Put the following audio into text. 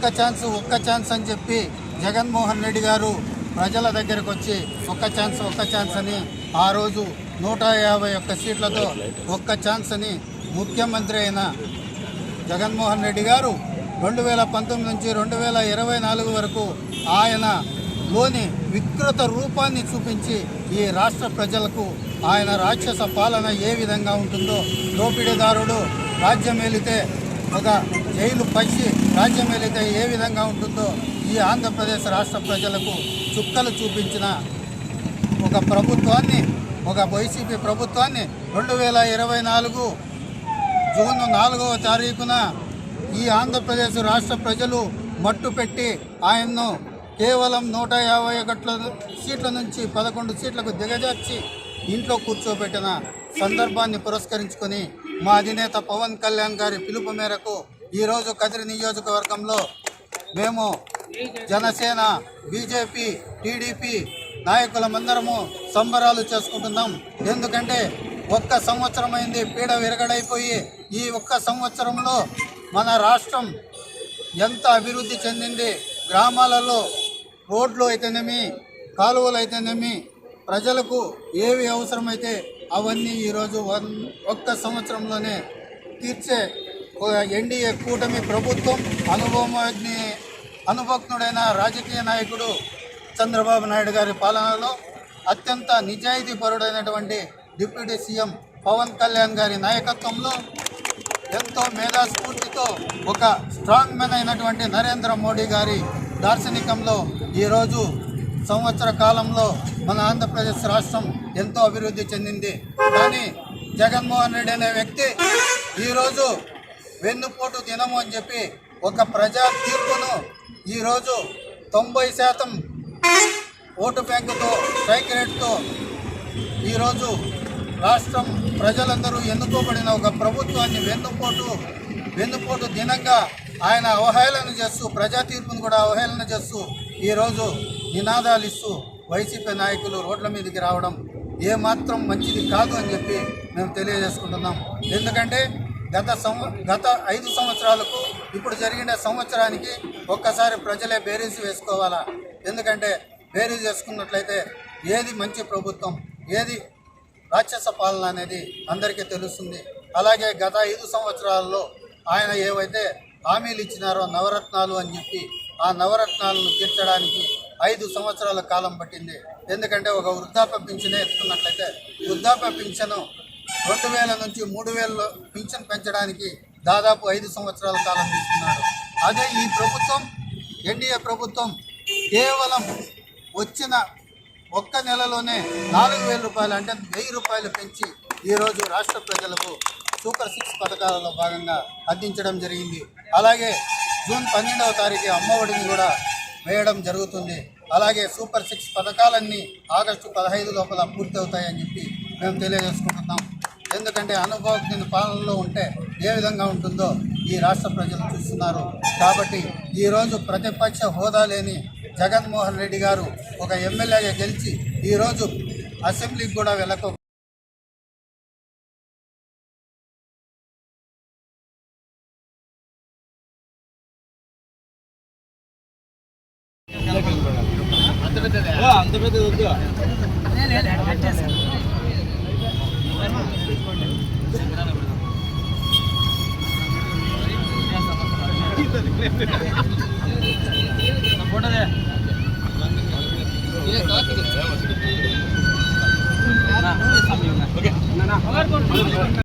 ఒక్క ఛాన్స్ ఒక్క ఛాన్స్ అని చెప్పి జగన్మోహన్ రెడ్డి గారు ప్రజల దగ్గరకు వచ్చి ఒక్క ఛాన్స్ ఒక్క ఛాన్స్ అని ఆ రోజు నూట యాభై ఒక్క సీట్లతో ఒక్క ఛాన్స్ అని ముఖ్యమంత్రి అయిన జగన్మోహన్ రెడ్డి గారు రెండు వేల పంతొమ్మిది నుంచి రెండు వేల ఇరవై నాలుగు వరకు ఆయన లోని వికృత రూపాన్ని చూపించి ఈ రాష్ట్ర ప్రజలకు ఆయన రాక్షస పాలన ఏ విధంగా ఉంటుందో దోపిడీదారుడు రాజ్యం ఏలితే ఒక జైలు పచ్చి రాజ్యం ఏదైతే ఏ విధంగా ఉంటుందో ఈ ఆంధ్రప్రదేశ్ రాష్ట్ర ప్రజలకు చుక్కలు చూపించిన ఒక ప్రభుత్వాన్ని ఒక వైసీపీ ప్రభుత్వాన్ని రెండు వేల ఇరవై నాలుగు జూన్ నాలుగవ తారీఖున ఈ ఆంధ్రప్రదేశ్ రాష్ట్ర ప్రజలు మట్టు పెట్టి ఆయన్ను కేవలం నూట యాభై ఒకట్ల సీట్ల నుంచి పదకొండు సీట్లకు దిగజార్చి ఇంట్లో కూర్చోబెట్టిన సందర్భాన్ని పురస్కరించుకొని మా అధినేత పవన్ కళ్యాణ్ గారి పిలుపు మేరకు ఈరోజు కదిరి నియోజకవర్గంలో మేము జనసేన బీజేపీ టీడీపీ నాయకులమందరము సంబరాలు చేసుకుంటున్నాం. ఎందుకంటే ఒక్క సంవత్సరమైంది పీడ విరగడైపోయి ఈ ఒక్క సంవత్సరంలో మన రాష్ట్రం ఎంత అభివృద్ధి చెందింది. గ్రామాలలో రోడ్లు అయితేనేమి కాలువలు అయితేనేమి ప్రజలకు ఏవి అవసరమైతే అవన్నీ ఈరోజు వన్ ఒక్క సంవత్సరంలోనే తీర్చే ఎన్డీఏ కూటమి ప్రభుత్వం అనుభవజ్ఞ అనుభక్తుడైన రాజకీయ నాయకుడు చంద్రబాబు నాయుడు గారి పాలనలో అత్యంత నిజాయితీపరుడైనటువంటి డిప్యూటీ సీఎం పవన్ కళ్యాణ్ గారి నాయకత్వంలో ఎంతో మేధాస్ఫూర్తితో ఒక స్ట్రాంగ్ మెన్ అయినటువంటి నరేంద్ర మోడీ గారి దార్శనికంలో ఈరోజు సంవత్సర కాలంలో మన ఆంధ్రప్రదేశ్ రాష్ట్రం ఎంతో అభివృద్ధి చెందింది. కానీ జగన్మోహన్ రెడ్డి అనే వ్యక్తి ఈరోజు వెన్నుపోటు దినము అని చెప్పి ఒక ప్రజా తీర్పును ఈరోజు తొంభై శాతం ఓటు బ్యాంకుతో స్ట్రైక్ రేట్తో ఈరోజు రాష్ట్రం ప్రజలందరూ ఎన్నుకోబడిన ఒక ప్రభుత్వాన్ని వెన్నుపోటు వెన్నుపోటు దినంగా ఆయన అవహేళన చేస్తూ ప్రజా తీర్పును కూడా అవహేళన చేస్తూ ఈరోజు నినాదాలు ఇస్తూ వైసీపీ నాయకులు రోడ్ల మీదకి రావడం ఏమాత్రం మంచిది కాదు అని చెప్పి మేము తెలియజేసుకుంటున్నాం. ఎందుకంటే గత సంవ గత ఐదు సంవత్సరాలకు ఇప్పుడు జరిగిన సంవత్సరానికి ఒక్కసారి ప్రజలే బేరీజ్ వేసుకోవాలా? ఎందుకంటే బేరీజ్ వేసుకున్నట్లయితే ఏది మంచి ప్రభుత్వం ఏది రాక్షస పాలన అనేది అందరికీ తెలుస్తుంది. అలాగే గత ఐదు సంవత్సరాల్లో ఆయన ఏవైతే హామీలు ఇచ్చినారో నవరత్నాలు అని చెప్పి ఆ నవరత్నాలను తీర్చడానికి ఐదు సంవత్సరాల కాలం పట్టింది. ఎందుకంటే ఒక వృద్ధాప్య పింఛనే ఎత్తుకున్నట్లయితే వృద్ధాప్య పింఛను రెండు వేల నుంచి మూడు వేలలో పింఛన్ పెంచడానికి దాదాపు ఐదు సంవత్సరాల కాలం తీసుకున్నాడు. అదే ఈ ప్రభుత్వం ఎన్డీఏ ప్రభుత్వం కేవలం వచ్చిన ఒక్క నెలలోనే నాలుగు వేల రూపాయలు అంటే వెయ్యి రూపాయలు పెంచి ఈరోజు రాష్ట్ర ప్రజలకు సూపర్ సిక్స్ పథకాలలో భాగంగా అందించడం జరిగింది. అలాగే జూన్ పన్నెండవ తారీఖు అమ్మఒడిని కూడా వేయడం జరుగుతుంది. అలాగే సూపర్ సిక్స్ పథకాలన్నీ ఆగస్టు పదహైదు లోపల పూర్తవుతాయని చెప్పి మేము తెలియజేసుకుంటున్నాం. ఎందుకంటే అనుభవజ్ఞ పాలనలో ఉంటే ఏ విధంగా ఉంటుందో ఈ రాష్ట్ర ప్రజలు చూస్తున్నారు. కాబట్టి ఈరోజు ప్రతిపక్ష హోదా లేని జగన్మోహన్ రెడ్డి గారు ఒక ఎమ్మెల్యేగా గెలిచి ఈరోజు అసెంబ్లీకి కూడా వెళ్ళక అంత పెద్ద వద్దు போட்டதே